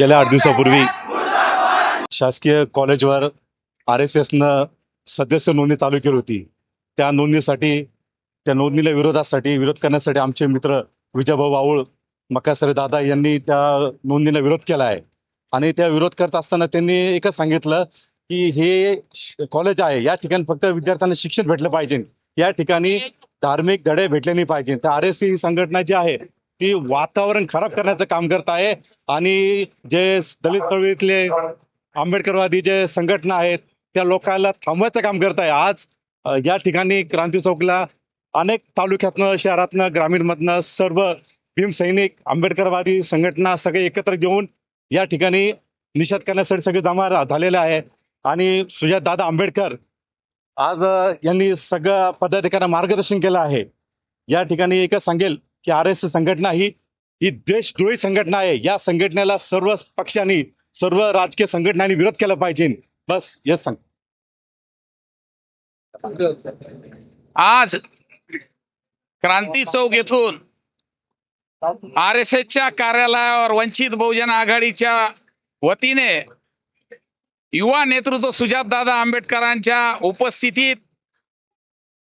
गेल्या आठ दिवसापूर्वी शासकीय कॉलेजवर आर एस एसनं सदस्य नोंदणी चालू केली होती. त्या नोंदणीसाठी त्या नोंदणीला विरोधासाठी विरोध करण्यासाठी आमचे मित्र विजयभाऊ वाऊळ मकासरे दादा यांनी त्या नोंदणीला विरोध केला आहे. आणि त्या विरोध करत असताना त्यांनी एकच सांगितलं की हे कॉलेज आहे या ठिकाणी फक्त विद्यार्थ्यांना शिक्षण भेटलं पाहिजे. या ठिकाणी धार्मिक धडे भेटले नाही पाहिजे. तर आर एस सी संघटना जी आहे ती वातावरण खराब करण्याचं काम करत आहे. आणि जे दलित चळवळीतले आंबेडकरवादी जे संघटना आहेत त्या लोकांना थांबवायचं काम करत आहे. आज या ठिकाणी क्रांती चौकला अनेक तालुक्यातनं शहरातनं ग्रामीणमधनं सर्व भीमसैनिक आंबेडकरवादी संघटना सगळे एकत्र येऊन या ठिकाणी निषेध करण्यासाठी सगळे जमा झालेले आहे. आणि सुजात दादा आंबेडकर आज यांनी सगळं पदाधिकाऱ्यांना मार्गदर्शन केलं आहे. या ठिकाणी एकच सांगेल की आर एस संघटना ही ही देशद्रोही संघटना आहे. या संघटनेला सर्व पक्षांनी सर्व राजकीय संघटनांनी विरोध केला पाहिजे. बस हेच सांग. आज क्रांती चौक येथून आर एस एसच्या कार्यालयावर वंचित बहुजन आघाडीच्या वतीने युवा नेतृत्व सुजातदादा आंबेडकरांच्या उपस्थितीत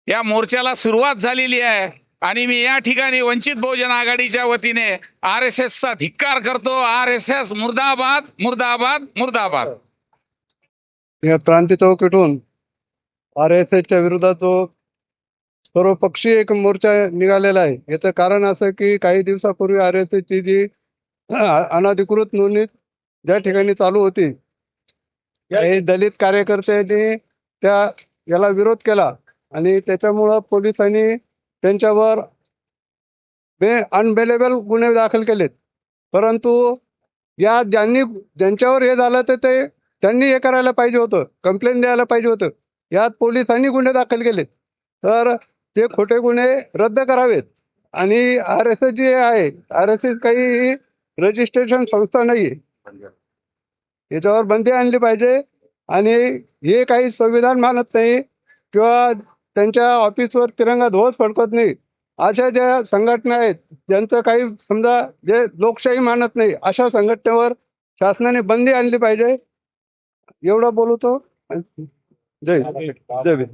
या मोर्चाला सुरुवात झालेली आहे. आणि मी या ठिकाणी वंचित बहुजन आघाडीच्या वतीने आर एस एसचा धिक्कार करतो. आर एस एस मुर्दाबाद मुर्दाबाद मुर्दाबाद. या क्रांती चौकीतून आर एस एसच्या विरोधात जो सर्वपक्षीय एक मोर्चा निघालेला आहे. याचं कारण असं की काही दिवसापूर्वी आर एस एसची जी अ- अनधिकृत नोंदणी ज्या ठिकाणी चालू होती काही दलित कार्यकर्त्यांनी त्या याला विरोध केला आणि त्याच्यामुळं पोलिसांनी त्यांच्यावर बे अनबेलेबल गुन्हे दाखल केलेत. परंतु या ज्यांनी ज्यांच्यावर हे झालं तर ते त्यांनी हे करायला पाहिजे होतं. कंप्लेंट द्यायला पाहिजे होतं. यात पोलिसांनी गुन्हे दाखल केलेत. तर ते खोटे गुन्हे रद्द करावेत. आणि आर एस एस जे आहे आर एस एस काही रजिस्ट्रेशन संस्था नाही आहे याच्यावर बंदी आणली पाहिजे. आणि हे काही संविधान मानत नाही किंवा त्यांच्या ऑफिसवर तिरंगा ध्वज फडकत नाही. अशा ज्या संघटना आहेत ज्यांचं काही समजा जे लोकशाही मानत नाही अशा संघटनेवर शासनाने बंदी आणली पाहिजे. एवढं बोलतो जय. जय